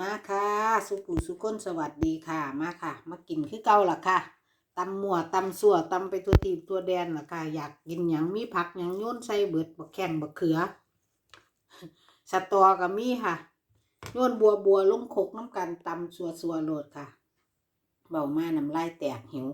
มาค่ะสุปูสุก้นสวัสดีค่ะมาค่ะ มากินคือเก่าล่ะค่ะตำหมัวตำสัวตำไปตัวตีบตัวแดนล่ะค่ะ อยากกินหยังมีผักหยังโยนใส่เบิดบักแข้งบักเขือสตอกับมีค่ะโยนบัวบัวลงคกน้ำกันตำสัวสัวโหลดค่ะเบามาน้ำลายแตกหิว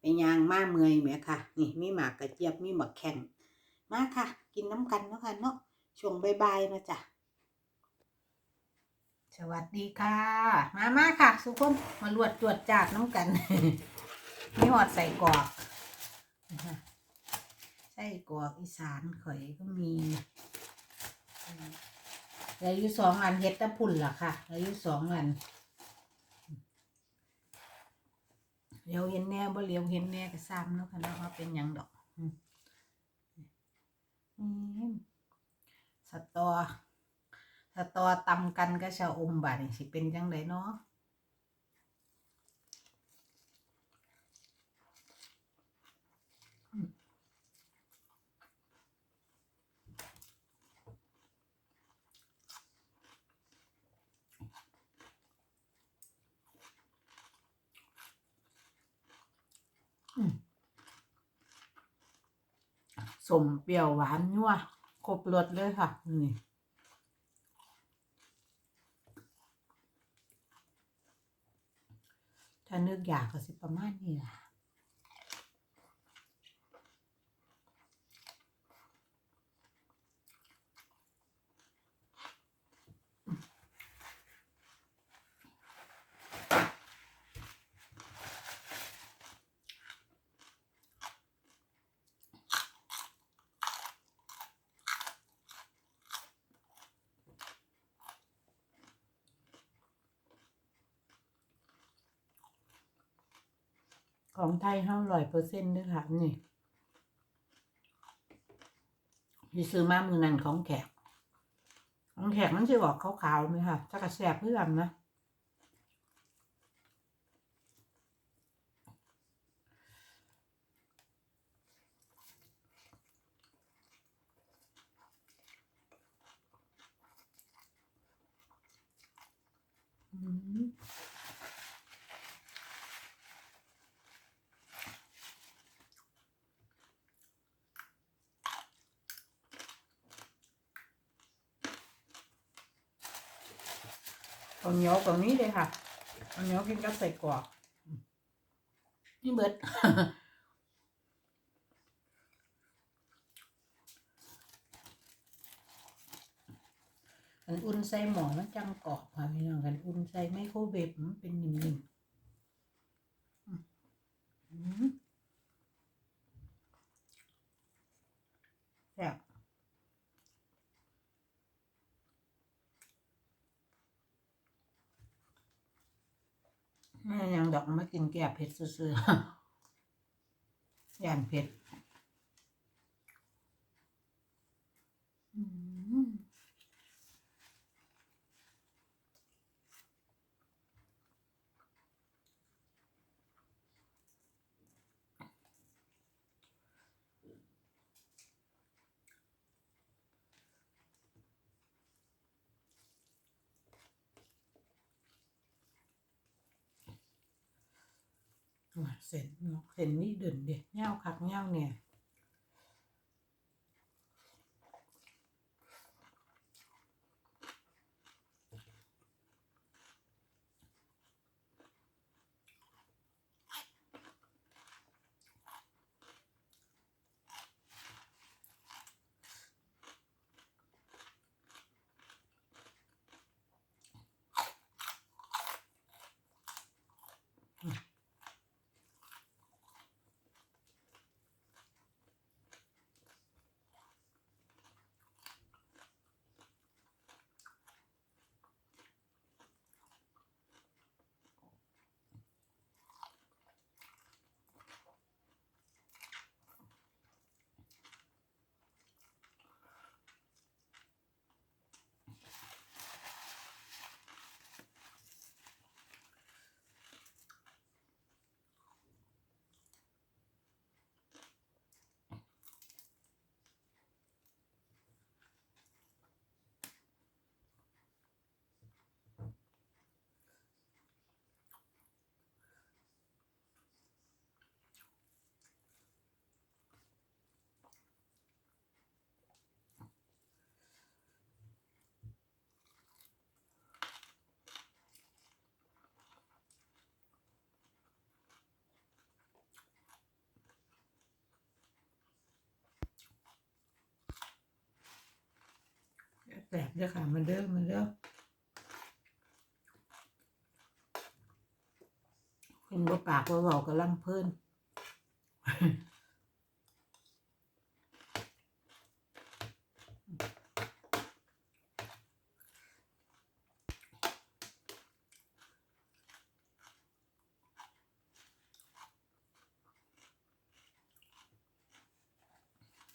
ไปยางมาเมยแหมค่ะ นี่มีหมากกระเจี๊ยบมีหมักแข้งมาค่ะ กินน้ำกันเนาะค่ะเนาะช่วงบายๆนะจ๊ะ สวัสดีค่ะ มามาค่ะ สุกมมาลวดตรวจจาดน้ำกันมีหอดใส่กรอกใส่กรอกอีสานข่อยก็มีเหลืออยู่สองอันเฮ็ดตะพุ่นล่ะค่ะเหลืออยู่สองอันเลี้ยวเห็นแน่บ่เลี้ยวเห็นแน่ก็ซ้ำเนาะค่ะเนาะว่าเป็นยังดอกมอืมสตอ ถ้าตอตำกันก็ชะอมบาดนี่สิเป็นจังไดเนาะสมเปรี้ยวหวานนัวครบรสเลยค่ะ นี่ ถ้านึก อยากก็สิประมาณนี้ล่ะ ของไทยห้าร้อยเปอร์เซ็นต์ด้วยค่ะนี่พี่ซื้อมามือนันของแขก ของแขกมันจะบอกขาวๆไหมค่ะถ้ากระแสบเพื่อนนะอืม ข้าวเหนียวตรงนี้เลยค่ะข้าวเหนียวกินกับใส่กรอกนี่เบิดอันอุ่นใส่หมอมันจังกรอบค่ะพี่น้องกันอุ่นใส่ไมโครเวฟมันเป็นนิ่มๆอืมอืมแซ่บ แม่ยังดอกมากินแก่เผ็ดซื่อๆย่านเผ็ดอืม อะ เส้นเนาะเส้นนี่เด่นเด็ดเงาคักเงาเนี่ย สบเด้อค่ะมันเด้อมันเด้อเป็นบ่ปากบ่เว้ากํลังเพลิน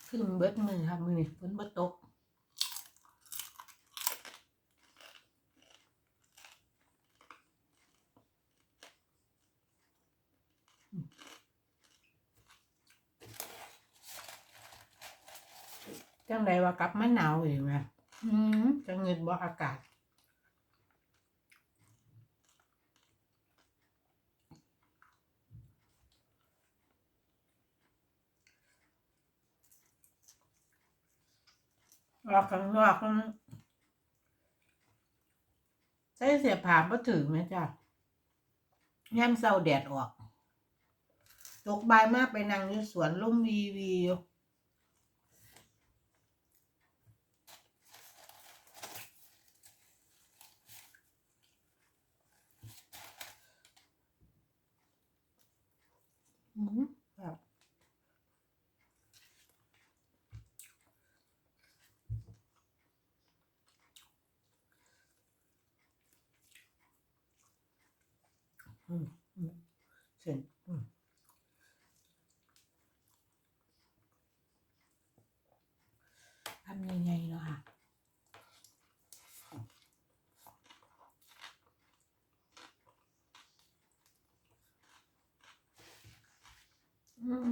ขึ้นเบิดมือค่ะมือนี่ฝนบ่ตก จังใด ว่ากลับมาหนาวอีกไหมอืมจะเงินบ่อากาศ ออกข้างนอกใส่เสียผ้าบ่ถึงไหมจ้ะย่ำเศร้าแดดออก ตกบายมากไปนั่งอยู่สวนลุ่มวีวีอยู่อืมครับ อืมอืมเสร็จอืมทำยังไงเนาะค่ะ อืม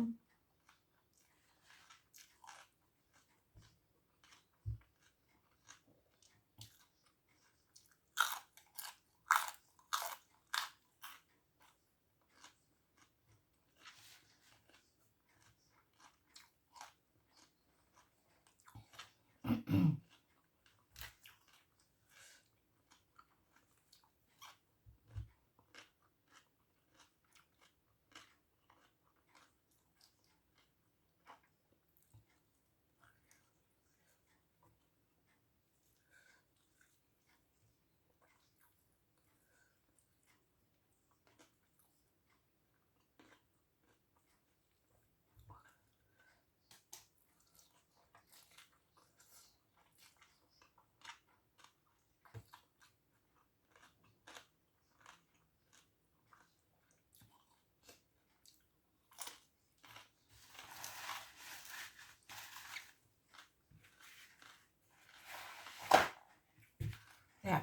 แซ่บ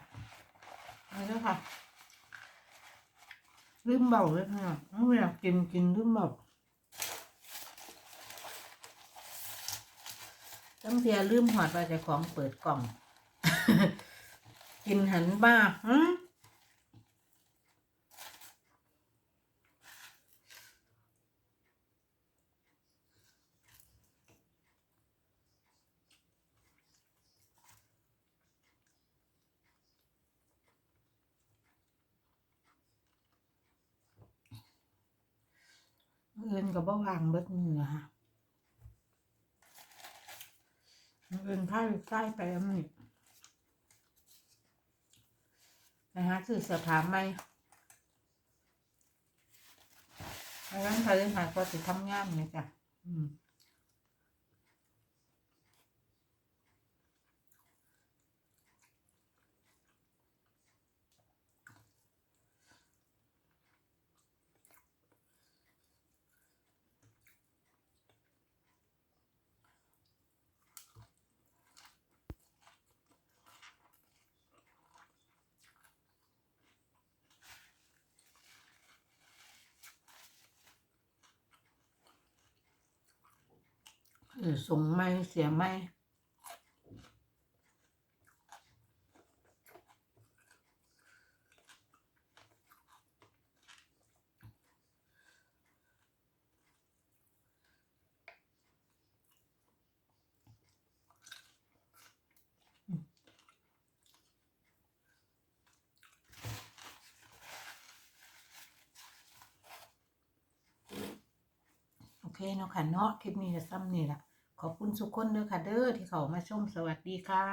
เอาเด้อ ค่ะลืมเบาเลยค่ะไม่อยากกินกินลืมเบาตั้งเทียลืมหอดว่าเจะของเปิดกล่อง กินหันบ้าฮะ เงินกับบ่วางเบิดมือค่ะเงินผ้าใต้ไปแล้วนี่นะฮะคือเสื้อผ้าใหม่แล้วนั้นพาเล่นผ่านก็จะทำงานเนี่ยจ้ะ อืม ออส่งไม่เสียไม่โอเคเนาะค่ะเนาะคลิปนี้จะซ้ำนี่แหละ ขอบคุณทุกคนเด้อค่ะเด้อที่เขามาชมสวัสดีค่ะ